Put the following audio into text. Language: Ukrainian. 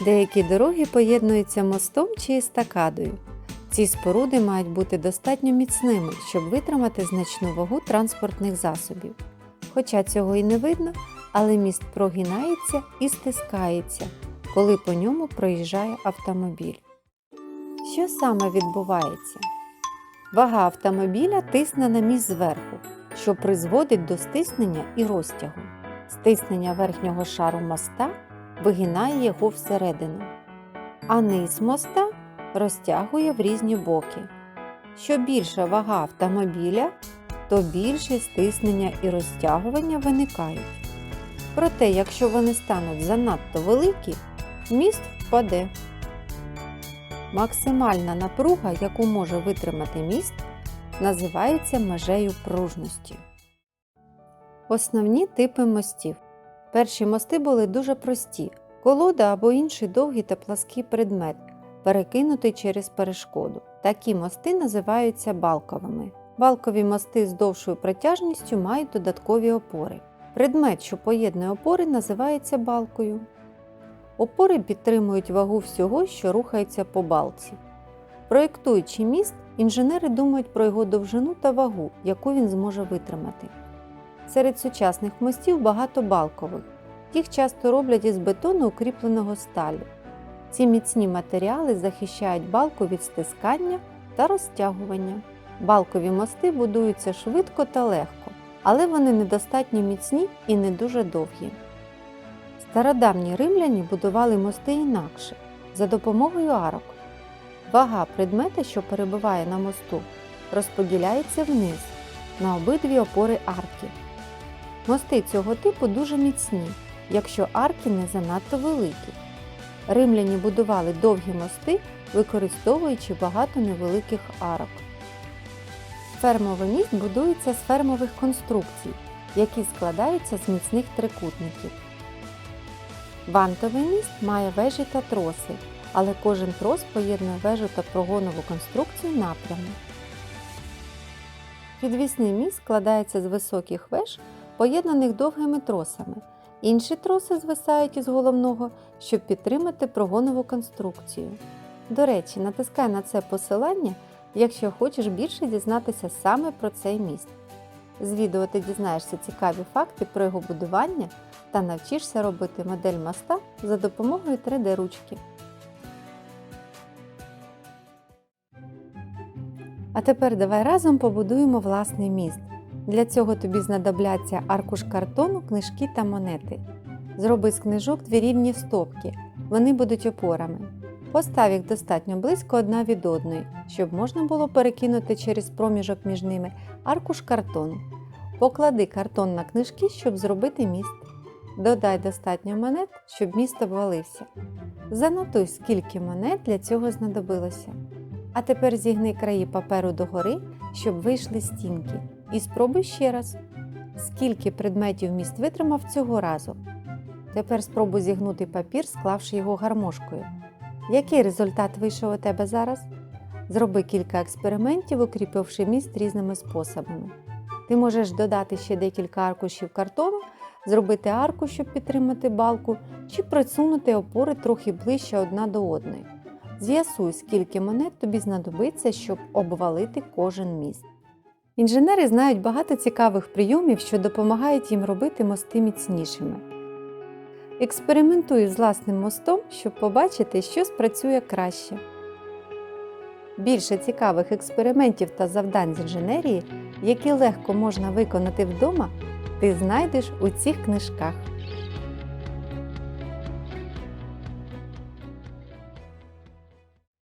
Деякі дороги поєднуються мостом чи естакадою. Ці споруди мають бути достатньо міцними, щоб витримати значну вагу транспортних засобів. Хоча цього і не видно, але міст прогинається і стискається, коли по ньому проїжджає автомобіль. Що саме відбувається? Вага автомобіля тисне на міст зверху, що призводить до стиснення і розтягу. Стиснення верхнього шару моста вигинає його всередину, а низ моста розтягує в різні боки. Що більша вага автомобіля, то більше стиснення і розтягування виникають. Проте, якщо вони стануть занадто великі, міст впаде. Максимальна напруга, яку може витримати міст, називається межею пружності. Основні типи мостів. Перші мости були дуже прості: колода або інший довгий та плаский предмет, перекинутий через перешкоду. Такі мости називаються балковими. Балкові мости з довшою протяжністю мають додаткові опори. Предмет, що поєднує опори, називається балкою. Опори підтримують вагу всього, що рухається по балці. Проєктуючи міст, інженери думають про його довжину та вагу, яку він зможе витримати. Серед сучасних мостів багато балкових. Їх часто роблять із бетону, укріпленого сталі. Ці міцні матеріали захищають балку від стискання та розтягування. Балкові мости будуються швидко та легко, але вони недостатньо міцні і не дуже довгі. Стародавні римляні будували мости інакше за допомогою арок. Вага предмета, що перебуває на мосту, розподіляється вниз на обидві опори арки. Мости цього типу дуже міцні, якщо арки не занадто великі. Римляні будували довгі мости, використовуючи багато невеликих арок. Фермовий міст будується з фермових конструкцій, які складаються з міцних трикутників. Вантовий міст має вежі та троси, але кожен трос поєднує вежу та прогонову конструкцію напряму. Підвісний міст складається з високих веж, поєднаних довгими тросами. Інші троси звисають із головного, щоб підтримати прогонову конструкцію. До речі, натискай на це посилання, якщо хочеш більше дізнатися саме про цей міст. З відео ти дізнаєшся цікаві факти про його будування та навчишся робити модель моста за допомогою 3D-ручки. А тепер давай разом побудуємо власний міст. Для цього тобі знадобляться аркуш картону, книжки та монети. Зроби з книжок дві рівні стопки, вони будуть опорами. Постав їх достатньо близько одна від одної, щоб можна було перекинути через проміжок між ними аркуш картону. Поклади картон на книжки, щоб зробити міст. Додай достатньо монет, щоб міст обвалився. Занотуй, скільки монет для цього знадобилося. А тепер зігни краї паперу догори, щоб вийшли стінки. І спробуй ще раз, скільки предметів міст витримав цього разу. Тепер спробуй зігнути папір, склавши його гармошкою. Який результат вийшов у тебе зараз? Зроби кілька експериментів, укріпивши міст різними способами. Ти можеш додати ще декілька аркушів картону, зробити арку, щоб підтримати балку, чи присунути опори трохи ближче одна до одної. З'ясуй, скільки монет тобі знадобиться, щоб обвалити кожен міст. Інженери знають багато цікавих прийомів, що допомагають їм робити мости міцнішими. Експериментуй з власним мостом, щоб побачити, що спрацює краще. Більше цікавих експериментів та завдань з інженерії, які легко можна виконати вдома, ти знайдеш у цих книжках.